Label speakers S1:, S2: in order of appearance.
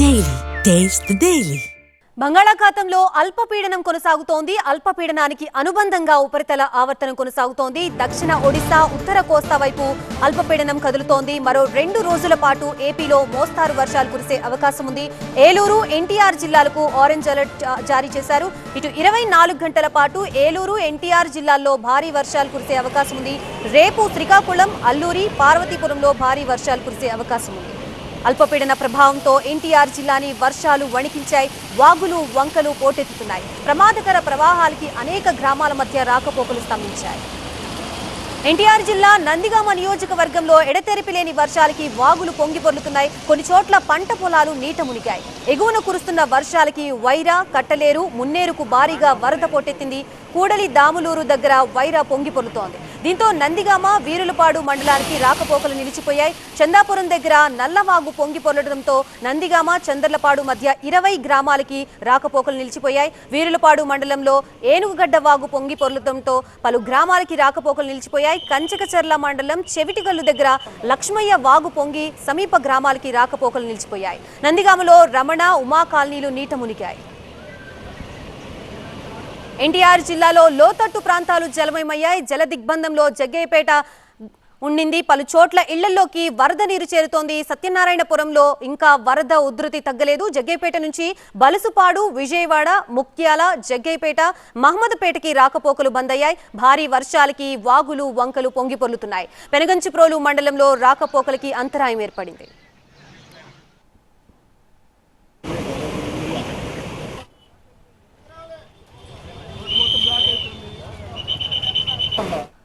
S1: Daily taste daily
S2: బంగాళాఖాతంలో అల్పపీడనం కొనసాగుతోంది అల్పపీడనానికి అనుబంధంగా ఉపరితల ఆవర్తనం కొనసాగుతోంది దక్షిణ ఒడిశా ఉత్తర కోస్తా వైపు అల్పపీడనం కదులుతోంది మరో రెండు రోజుల పాటు ఏపీలో మోస్తారు వర్షాలు కురిసే అవకాశం ఉంది ఏలూరు ఎన్టీఆర్ జిల్లాలకు ఆరెంజ్ అలర్ట్ జారీ చేశారు ఇటు ఇరవై నాలుగు గంటల పాటు ఏలూరు ఎన్టీఆర్ జిల్లాల్లో భారీ వర్షాలు కురిసే అవకాశం ఉంది రేపు శ్రీకాకుళం అల్లూరి పార్వతీపురంలో భారీ వర్షాలు కురిసే అవకాశం ఉంది అల్పపీడన ప్రభావంతో ఎన్టీఆర్ జిల్లాని వర్షాలు వణికించాయి వాగులు వంకలు పోటెత్తుతున్నాయి ప్రమాదకర ప్రవాహాలకి అనేక గ్రామాల మధ్య రాకపోకలు స్తంభించాయి ఎన్టీఆర్ జిల్లా నందిగామ నియోజకవర్గంలో ఎడతెరిపి లేని వర్షాలకి వాగులు పొర్లుతున్నాయి కొన్ని చోట్ల పంట పొలాలు నీట మునిగాయి ఎగువన కురుస్తున్న వర్షాలకి వైరా కట్టలేరు మున్నేరుకు భారీగా వరద పొట్టెత్తింది కూడలి దాములూరు దగ్గర వైరా పొర్లుతోంది దీంతో నందిగామ వీరులపాడు మండలానికి రాకపోకలు నిలిచిపోయాయి చందాపురం దగ్గర నల్లవాగు పొంగి పొందడంతో నందిగామ చందర్లపాడు మధ్య ఇరవై గ్రామాలకి రాకపోకలు నిలిచిపోయాయి వీరులపాడు మండలంలో ఏనుగుగడ్డ వాగు పొంగి పొరలడంతో పలు గ్రామాలకి రాకపోకలు నిలిచిపోయాయి కంచకచర్ల మండలం చెవిటిగల్లు దగ్గర లక్ష్మయ్య వాగు పొంగి సమీప గ్రామాలకి రాకపోకలు నిలిచిపోయాయి నందిగామలో రమణ ఉమా కాలనీలు నీట మునిగాయి ఎన్టీఆర్ జిల్లాలో లోతట్టు ప్రాంతాలు జలమయమయ్యాయి జల దిగ్బంధంలో జగ్గయ్యపేట ఉండింది పలు చోట్ల ఇళ్లలోకి వరద నీరు చేరుతోంది సత్యనారాయణపురంలో ఇంకా వరద ఉధృతి తగ్గలేదు జగ్గైపేట నుంచి బలుసుపాడు విజయవాడ ముక్త్యాల జగ్గైపేట మహమ్మద్పేటకి రాకపోకలు బందయ్యాయి భారీ వర్షాలకి వాగులు వంకలు పొంగిపొర్లుతున్నాయి పెనగంచిప్రోలు మండలంలో రాకపోకలకి అంతరాయం ఏర్పడింది 잠깐만.